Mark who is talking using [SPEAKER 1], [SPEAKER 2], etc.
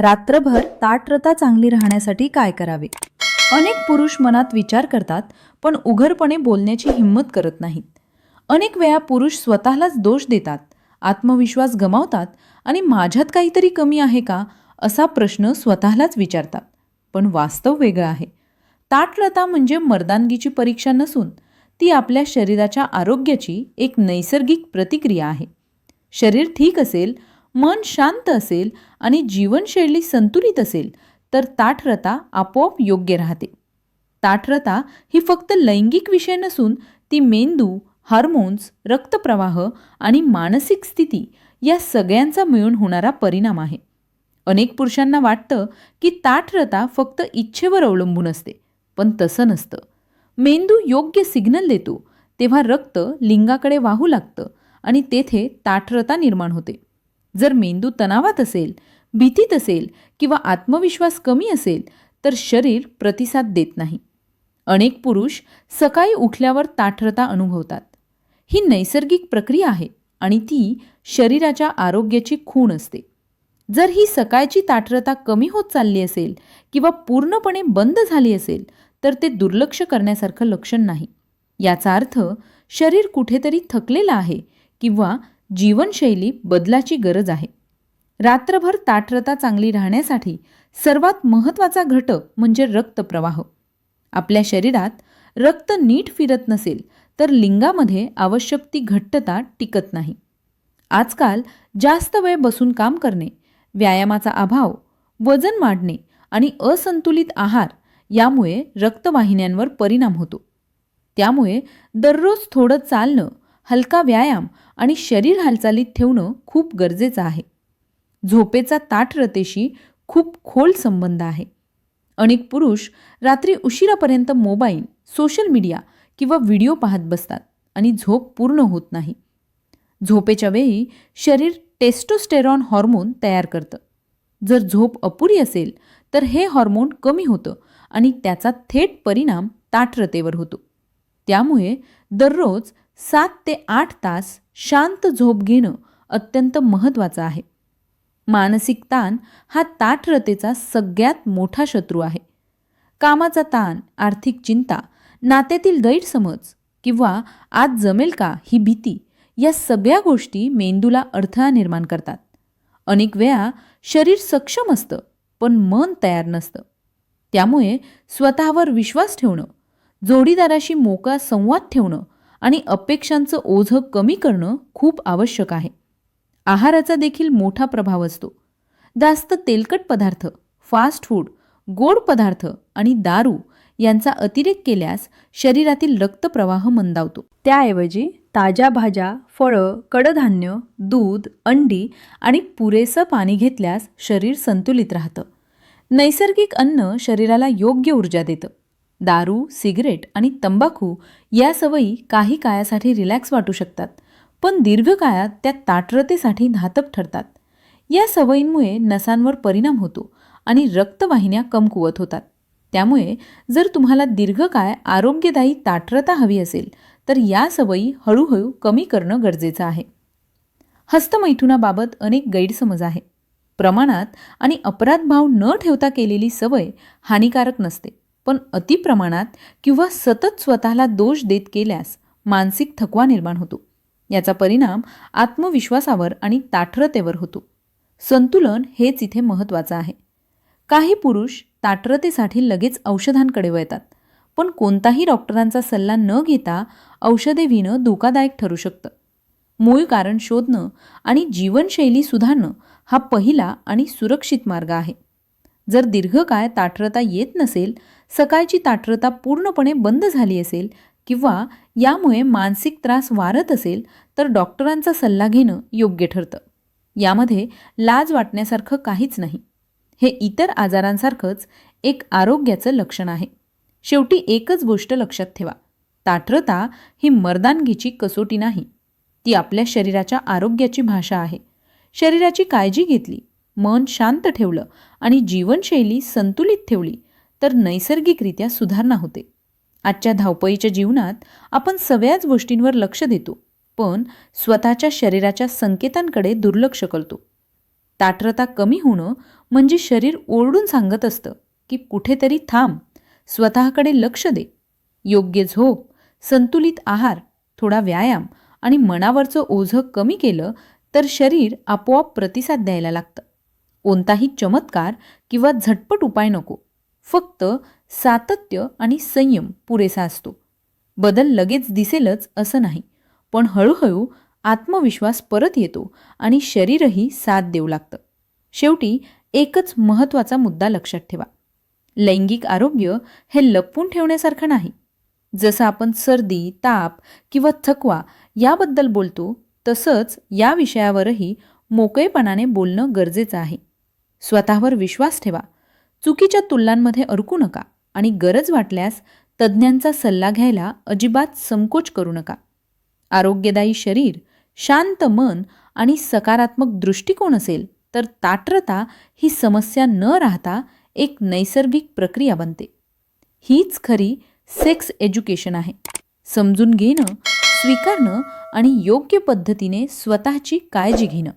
[SPEAKER 1] रात्रभर ताटरता चांगली राहण्यासाठी काय करावे? अनेक पुरुष मनात विचार करतात पण उघडपणे बोलण्याची हिंमत करत नाहीत. अनेक वेळा पुरुष स्वतःलाच दोष देतात आत्मविश्वास गमावतात आणि माझ्यात काहीतरी कमी आहे का असा प्रश्न स्वतःलाच विचारतात. पण वास्तव वेगळं आहे. ताटरता म्हणजे मर्दानगीची परीक्षा नसून ती आपल्या शरीराच्या आरोग्याची एक नैसर्गिक प्रतिक्रिया आहे. शरीर ठीक असेल मन शांत असेल आणि जीवनशैली संतुलित असेल तर ताठरता आपोआप योग्य राहते. ताठरता ही फक्त लैंगिक विषय नसून ती मेंदू हार्मोन्स रक्तप्रवाह आणि मानसिक स्थिती या सगळ्यांचा मिळून होणारा परिणाम आहे. अनेक पुरुषांना वाटतं की ताठरता फक्त इच्छेवर अवलंबून असते पण तसं नसतं. मेंदू योग्य सिग्नल देतो तेव्हा रक्त लिंगाकडे वाहू लागतं आणि तेथे ताठरता निर्माण होते. जर मेंदू तणावात असेल भीतीत असेल किंवा आत्मविश्वास कमी असेल तर शरीर प्रतिसाद देत नाही. अनेक पुरुष सकाळी उठल्यावर ताठरता अनुभवतात. ही नैसर्गिक प्रक्रिया आहे आणि ती शरीराच्या आरोग्याची खूण असते. जर ही सकाळची ताठरता कमी होत चालली असेल किंवा पूर्णपणे बंद झाली असेल तर ते दुर्लक्ष करण्यासारखं लक्षण नाही. याचा अर्थ शरीर कुठेतरी थकलेलं आहे किंवा जीवनशैली बदलाची गरज आहे. रात्रभर ताठरता चांगली राहण्यासाठी सर्वात महत्त्वाचा घटक म्हणजे रक्तप्रवाह. आपल्या शरीरात रक्त नीट फिरत नसेल तर लिंगामध्ये आवश्यक ती घट्टता टिकत नाही. आजकाल जास्त वेळ बसून काम करणे व्यायामाचा अभाव वजन वाढणे आणि असंतुलित आहार यामुळे रक्तवाहिन्यांवर परिणाम होतो. त्यामुळे दररोज थोडं चालणं हलका व्यायाम आणि शरीर हालचालीत ठेवणं खूप गरजेचं आहे. झोपेचा ताटरतेशी खूप खोल संबंध आहे. अनेक पुरुष रात्री उशिरापर्यंत मोबाईल सोशल मीडिया किंवा व्हिडिओ पाहत बसतात आणि झोप पूर्ण होत नाही. झोपेच्या वेळी शरीर टेस्टोस्टेरॉन हॉर्मोन तयार करतं. जर झोप अपुरी असेल तर हे हॉर्मोन कमी होतं आणि त्याचा थेट परिणाम ताठरतेवर होतो. त्यामुळे दररोज सात ते आठ तास शांत झोप घेणं अत्यंत महत्त्वाचं आहे. मानसिक ताण हा ताठरतेचा सगळ्यात मोठा शत्रू आहे. कामाचा ताण आर्थिक चिंता नात्यातील गैरसमज किंवा आज जमेल का ही भीती या सगळ्या गोष्टी मेंदूला अडथळा निर्माण करतात. अनेक वेळा शरीर सक्षम असतं पण मन तयार नसतं. त्यामुळे स्वतःवर विश्वास ठेवणं जोडीदाराशी मोकळा संवाद ठेवणं आणि अपेक्षांचं ओझं कमी करणं खूप आवश्यक आहे. आहाराचा देखील मोठा प्रभाव असतो. जास्त तेलकट पदार्थ फास्ट फूड गोड पदार्थ आणि दारू यांचा अतिरेक केल्यास शरीरातील रक्तप्रवाह मंदावतो. त्याऐवजी ताज्या भाज्या फळं कडधान्य दूध अंडी आणि पुरेसं पाणी घेतल्यास शरीर संतुलित राहतं. नैसर्गिक अन्न शरीराला योग्य ऊर्जा देतं. दारू सिगरेट आणि तंबाखू या सवयी काही काळासाठी रिलॅक्स वाटू शकतात पण दीर्घकाळात त्या ताटरतेसाठी घातक ठरतात. या सवयींमुळे नसांवर परिणाम होतो आणि रक्तवाहिन्या कमकुवत होतात. त्यामुळे जर तुम्हाला दीर्घकाळ आरोग्यदायी ताटरता हवी असेल तर या सवयी हळूहळू कमी करणं गरजेचं आहे. हस्तमैथुनाबाबत अनेक गैरसमज आहे. प्रमाणात आणि अपराधभाव न ठेवता केलेली सवय हानिकारक नसते. पण अतिप्रमाणात किंवा सतत स्वतःला दोष देत केल्यास मानसिक थकवा निर्माण होतो. याचा परिणाम आत्मविश्वासावर आणि ताठरतेवर होतो. संतुलन हेच इथे महत्त्वाचं आहे. काही पुरुष ताठरतेसाठी लगेच औषधांकडे वळतात पण कोणताही डॉक्टरांचा सल्ला न घेता औषधे विणं धोकादायक ठरू शकतं. मूळ कारण शोधणं आणि जीवनशैली सुधारणं हा पहिला आणि सुरक्षित मार्ग आहे. जर दीर्घकाळ ताठरता येत नसेल सकाळची ताठरता पूर्णपणे बंद झाली असेल किंवा यामुळे मानसिक त्रास वाढत असेल तर डॉक्टरांचा सल्ला घेणं योग्य ठरतं. यामध्ये लाज वाटण्यासारखं काहीच नाही. हे इतर आजारांसारखंच एक आरोग्याचं लक्षण आहे. शेवटी एकच गोष्ट लक्षात ठेवा. ताठरता ही मर्दानगीची कसोटी नाही. ती आपल्या शरीराच्या आरोग्याची भाषा आहे. शरीराची काळजी घेतली मन शांत ठेवलं आणि जीवनशैली संतुलित ठेवली तर नैसर्गिकरित्या सुधारणा होते. आजच्या धावपळीच्या जीवनात आपण सगळ्याच गोष्टींवर लक्ष देतो पण स्वतःच्या शरीराच्या संकेतांकडे दुर्लक्ष करतो. ताठरता कमी होणं म्हणजे शरीर ओरडून सांगत असतं की कुठेतरी थांब स्वतःकडे लक्ष दे. योग्य झोप संतुलित आहार थोडा व्यायाम आणि मनावरचं ओझं कमी केलं तर शरीर आपोआप प्रतिसाद द्यायला लागतं. कोणताही चमत्कार किंवा झटपट उपाय नको. फक्त सातत्य आणि संयम पुरेसा असतो. बदल लगेच दिसेलच असं नाही पण हळूहळू आत्मविश्वास परत येतो आणि शरीरही साथ देऊ लागतं. शेवटी एकच महत्त्वाचा मुद्दा लक्षात ठेवा. लैंगिक आरोग्य हे लपवून ठेवण्यासारखं नाही. जसं आपण सर्दी ताप किंवा थकवा याबद्दल बोलतो तसंच या विषयावरही मोकळेपणाने बोलणं गरजेचं आहे. स्वतःवर विश्वास ठेवा. चुकीच्या तुलनांमध्ये अडकू नका आणि गरज वाटल्यास तज्ज्ञांचा सल्ला घ्यायला अजिबात संकोच करू नका. आरोग्यदायी शरीर शांत मन आणि सकारात्मक दृष्टिकोन असेल तर ताट्रता ही समस्या न राहता एक नैसर्गिक प्रक्रिया बनते. हीच खरी सेक्स एज्युकेशन आहे. समजून घेणं स्वीकारणं आणि योग्य पद्धतीने स्वतःची काळजी घेणं.